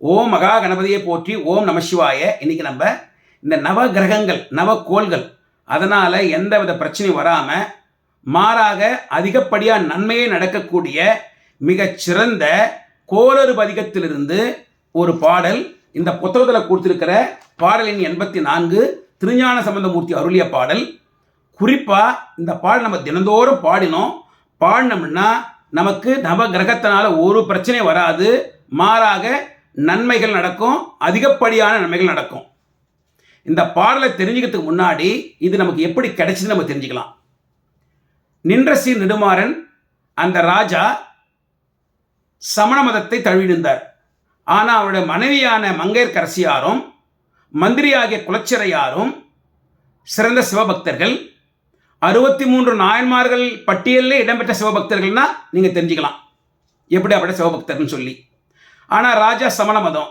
ஓம் மகா கணபதியை போற்றி ஓம் நமசிவாய இன்னைக்கு நம்ம இந்த நவ கிரகங்கள் நவக்கோள்கள் அதனால் எந்தவித பிரச்சனையும் வராமல் மாறாக அதிகப்படியாக நன்மையே நடக்கக்கூடிய மிகச்சிறந்த கோளறு பதிகத்திலிருந்து ஒரு பாடல் இந்த புத்தகத்தில் கொடுத்திருக்கிற பாடலின் எண்பத்தி நான்கு திருஞான சம்பந்தமூர்த்தி அருளிய பாடல். குறிப்பாக இந்த பாடல் நம்ம தினந்தோறும் பாடினோம். பாடினோம்னா நமக்கு நவ கிரகத்தினால ஒரு பிரச்சனையும் வராது. மாறாக நன்மைகள் நடக்கும் அதிகப்படியான நன்மைகள் நடக்கும். இந்த பாடலை தெரிஞ்சுக்கிறதுக்கு முன்னாடி இது நமக்கு எப்படி கிடைச்சதுன்னு நம்ம தெரிஞ்சுக்கலாம். நின்றசி நெடுமாறன் அந்த ராஜா சமண மதத்தை தழுவினிருந்தார் ஆனால் அவருடைய மனைவியான மங்கையர்கரசியாரும் மந்திரியாகிய குலச்சிறையாரும் சிறந்த சிவபக்தர்கள் அறுபத்தி மூன்று நாயன்மார்கள் பட்டியலில் இடம்பெற்ற சிவபக்தர்கள்னா நீங்கள் தெரிஞ்சுக்கலாம். எப்படி அப்படி சிவபக்தர்கள்னு சொல்லி. ஆனால் ராஜா சமண மதம்.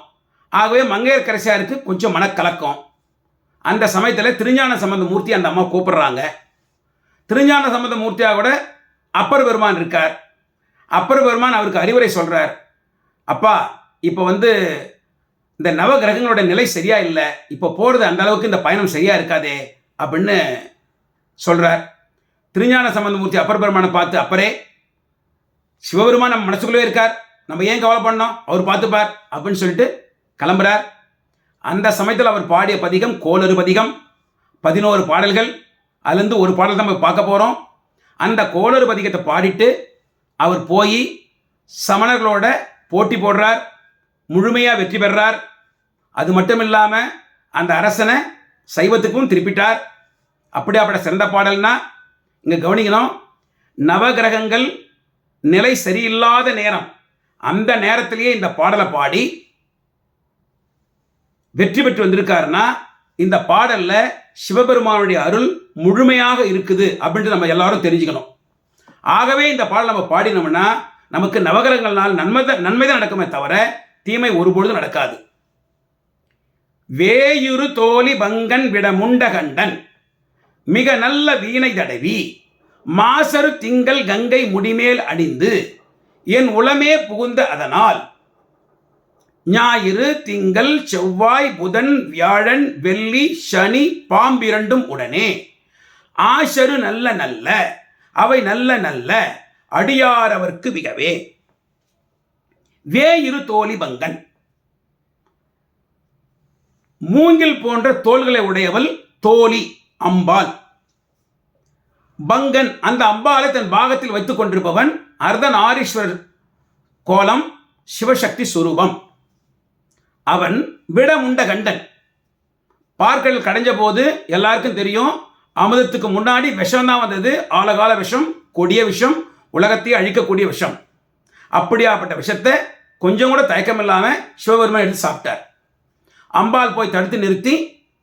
ஆகவே மங்கையர்கரசியாருக்கு கொஞ்சம் மனக்கலக்கம். அந்த சமயத்தில் திருஞான சம்பந்த மூர்த்தி அந்த அம்மா கூப்பிடுறாங்க. திருஞான சம்பந்த மூர்த்தியாக கூட அப்பர் பெருமான் இருக்கார். அப்பர் பெருமான் அவருக்கு அறிவுரை சொல்கிறார் அப்பா இப்போ வந்து இந்த நவ கிரகங்களோட நிலை சரியா இல்லை. இப்போ போகிறது அந்த அளவுக்கு இந்த பயணம் சரியா இருக்காதே அப்படின்னு சொல்கிறார் திருஞான சம்பந்தமூர்த்தி அப்பர் பெருமானை பார்த்து அப்பரே சிவபெருமான் நம்ம மனசுக்குள்ளே இருக்கார். நம்ம ஏன் கவலை பண்ணோம்? அவர் பார்த்துப்பார் அப்படின்னு சொல்லிட்டு கிளம்புறார். அந்த சமயத்தில் அவர் பாடிய பதிகம் கோளறு பதிகம் பதினோரு பாடல்கள். அதுலேருந்து ஒரு பாடல் தான் நம்ம பார்க்க போகிறோம் அந்த கோளறு பதிகத்தை பாடிட்டு அவர் போய் சமணர்களோட போட்டி போடுறார். முழுமையாக வெற்றி பெறார் அது மட்டும் இல்லாமல் அந்த அரசனை சைவத்துக்கும் திருப்பிட்டார். அப்படி அப்பட சிறந்த பாடல்னா இங்கே கவனிக்கணும். நவகிரகங்கள் நிலை சரியில்லாத நேரம் அந்த நேரத்திலேயே இந்த பாடலை பாடி வெற்றி பெற்று வந்திருக்காருன்னா இந்த பாடலில் சிவபெருமானுடைய அருள் முழுமையாக இருக்குது அப்படின்ட்டு நம்ம எல்லாரும் தெரிஞ்சுக்கணும். ஆகவே இந்த பாடல் நம்ம பாடினோம்னா நமக்கு நவகிரகங்கள்னால் நன்மை தான் நன்மை தான் நடக்குமே தவிர தீமை ஒருபொழுதும் நடக்காது. வேயுரு தோழி பங்கன் விட முண்டகண்டன் மிக நல்ல வீணை தடவி மாசரு திங்கள் கங்கை முடிமேல் அணிந்து என் உளமே புகுந்த அதனால். ஞாயிறு திங்கள் செவ்வாய் புதன் வியாழன் வெள்ளி சனி பாம்பிரண்டும் உடனே. ஆஷரு நல்ல நல்ல அவை நல்ல நல்ல அடியாரவர்க்கு மிகவே. வேயிரு தோழி பங்கன். மூங்கில் போன்ற தோள்களை உடையவள் தோழி அம்பாள். பங்கன் அந்த அம்பாளை தன் பாகத்தில் வைத்துக் கொண்டிருப்பவன் அர்த்தநாரீஸ்வரர் கோலம் சிவசக்தி சுரூபம். அவன் விடமுண்ட கண்டன் பார்க்கடல் கடைஞ்ச போது எல்லாருக்கும் தெரியும் அமுதத்துக்கு முன்னாடி விஷம் தான் வந்தது. ஆழகால விஷம் கொடிய விஷம் உலகத்தையே அழிக்கக்கூடிய விஷம். அப்படியாப்பட்ட விஷத்தை கொஞ்சம் கூட தயக்கம் இல்லாமல் சிவபெருமன் எடுத்து சாப்பிட்டார். அம்பாள் போய் தடுத்து நிறுத்தி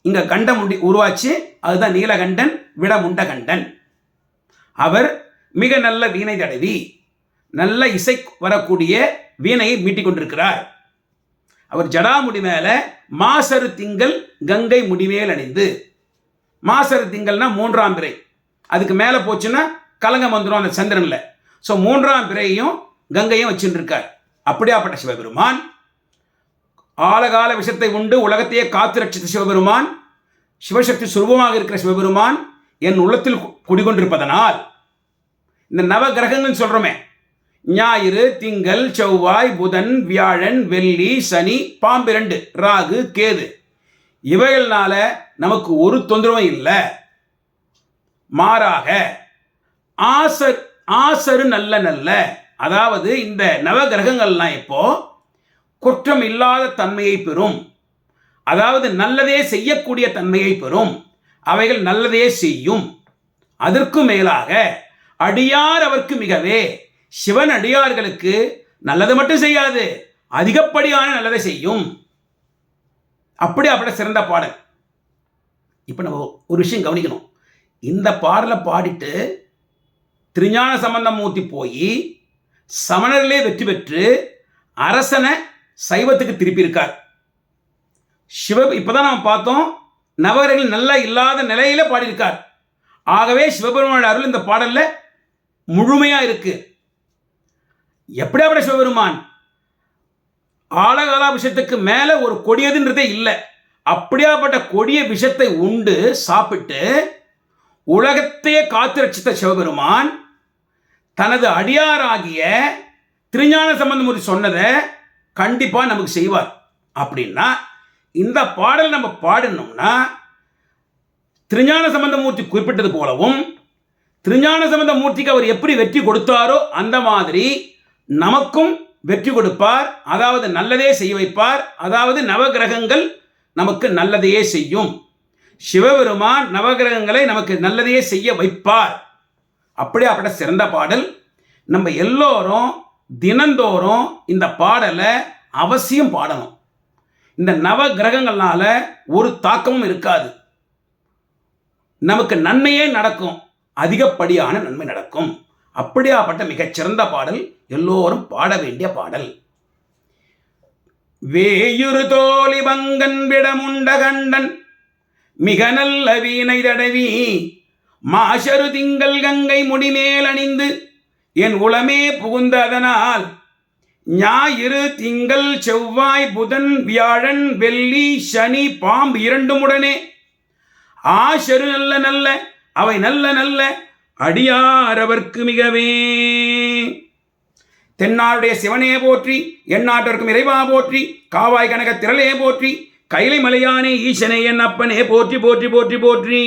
இங்கே கண்டம் உண்டி உருவாச்சு. அதுதான் நீலகண்டன் விடமுண்ட கண்டன் அவர் மிக நல்ல வீணை தடவி நல்ல இசை வரக்கூடிய வீணையை மீட்டிக் கொண்டிருக்கிறார் அவர் ஜடாமுடி மேலே மாசரு திங்கள் கங்கை முடிமேல் அணிந்து. மாசரு திங்கள்னா மூன்றாம் பிறை. அதுக்கு மேலே போச்சுன்னா கலங்கம் வந்துடும் அந்த சந்திரனில். ஸோ மூன்றாம் பிறையையும் கங்கையும் வச்சுட்டு இருக்கார் அப்படியாப்பட்ட சிவபெருமான். ஆழகால விஷத்தை உண்டு உலகத்தையே காத்து ரட்சித்த சிவபெருமான். சிவசக்தி சுரூபமாக இருக்கிற சிவபெருமான் என் உள்ளத்தில் குடிகொண்டிருப்பதனால். இந்த நவ கிரகங்கள் சொல்றோமே ஞாயிறு திங்கள் செவ்வாய் புதன் வியாழன் வெள்ளி சனி பாம்பிரண்டு ராகு கேது. இவைகள்னால நமக்கு ஒரு தொந்தரவும் இல்லை. மாறாக ஆசர் ஆசரு நல்ல நல்ல. அதாவது இந்த நவ கிரகங்கள்லாம் இப்போ குற்றம் இல்லாத தன்மையை பெறும். அதாவது நல்லதே செய்யக்கூடிய தன்மையை பெறும். அவைகள் நல்லதே செய்யும். அதற்கு மேலாக அடியார் அவர்க்கு மிகவே சிவன் அடியார்களுக்கு நல்லது மட்டும் செய்யாது அதிகப்படியான நல்லதை செய்யும். அப்படி அப்படி சிறந்த பாடல். இப்போ நம்ம ஒரு விஷயம் கவனிக்கணும். இந்த பாடலை பாடிட்டு திருஞான சம்பந்தமூர்த்தி போய் சமணர்களே வெற்றி பெற்று அரசனை சைவத்துக்கு திருப்பியிருக்கார். சிவ இப்போதான் நாம் பார்த்தோம் நவகரங்கள் நல்லா இல்லாத நிலையில பாடியிருக்கார். ஆகவே சிவபெருமானோட அருள் இந்த பாடலில் முழுமையாக இருக்குது எப்படியாப்பட்ட சிவபெருமான்? ஆழகாலா விஷயத்துக்கு மேலே ஒரு கொடியதுன்றதே இல்லை. அப்படியாப்பட்ட கொடிய விஷத்தை உண்டு சாப்பிட்டு உலகத்தையே காத்து ரட்சித்த சிவபெருமான் தனது அடியாராகிய திருஞான சம்பந்தமூர்த்தி சொன்னதை கண்டிப்பாக நமக்கு செய்வார். அப்படின்னா இந்த பாடல் நம்ம பாடணும்னா திருஞான சம்பந்தமூர்த்தி குறிப்பிட்டது போலவும் திருஞான சம்பந்தமூர்த்திக்கு அவர் எப்படி வெற்றி கொடுத்தாரோ அந்த மாதிரி நமக்கும் வெற்றி கொடுப்பார். அதாவது நல்லதே செய்ய வைப்பார். அதாவது நவகிரகங்கள் நமக்கு நல்லதையே செய்யும். சிவபெருமான் நவகிரகங்களை நமக்கு நல்லதையே செய்ய வைப்பார். அப்படியாப்பட்ட சிறந்த பாடல். நம்ம எல்லோரும் தினந்தோறும் இந்த பாடலை அவசியம் பாடணும். இந்த நவ கிரகங்கள்னால ஒரு தாக்கமும் இருக்காது. நமக்கு நன்மையே நடக்கும். அதிகப்படியான நன்மை நடக்கும். அப்படியாப்பட்ட மிகச்சிறந்த பாடல். எல்லோரும் பாட வேண்டிய பாடல். வேயுறு தோழி பங்கன் விடமுண்ட கண்டன் மிக நல்ல வீணை தடவி மாஷரு திங்கள் கங்கை முடிமேல் அணிந்து என் உளமே புகுந்ததனால் ஞாயிறு திங்கள் செவ்வாய் புதன் வியாழன் வெள்ளி சனி பாம்பு இரண்டும் உடனே ஆஷரு நல்ல நல்ல அவை நல்ல நல்ல அடியாரவர்க்கு மிகவே. தென்னாடுடைய சிவனே போற்றி எந்நாட்டிற்கும் இறைவா போற்றி காவாய் கனக திரளே போற்றி கைலை மலையானே ஈசனே என் அப்பனே போற்றி போற்றி போற்றி போற்றி.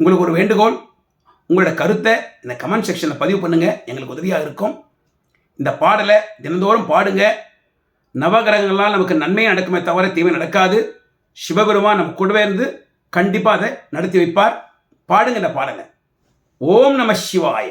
உங்களுக்கு ஒரு வேண்டுகோள் உங்களோட கருத்தை இந்த கமெண்ட் செக்ஷனில் பதிவு பண்ணுங்க எங்களுக்கு உதவியாக இருக்கும். இந்த பாடலை தினந்தோறும் பாடுங்க. நவகிரகங்களால் நமக்கு நன்மை நடக்குமே தவிர தீமை நடக்காது. சிவபெருமான் நம்ம கூடவே இருந்து கண்டிப்பாக அதை நடத்தி வைப்பார். பாடுங்க இந்த பாடலை. ஓம் நம சிவாய.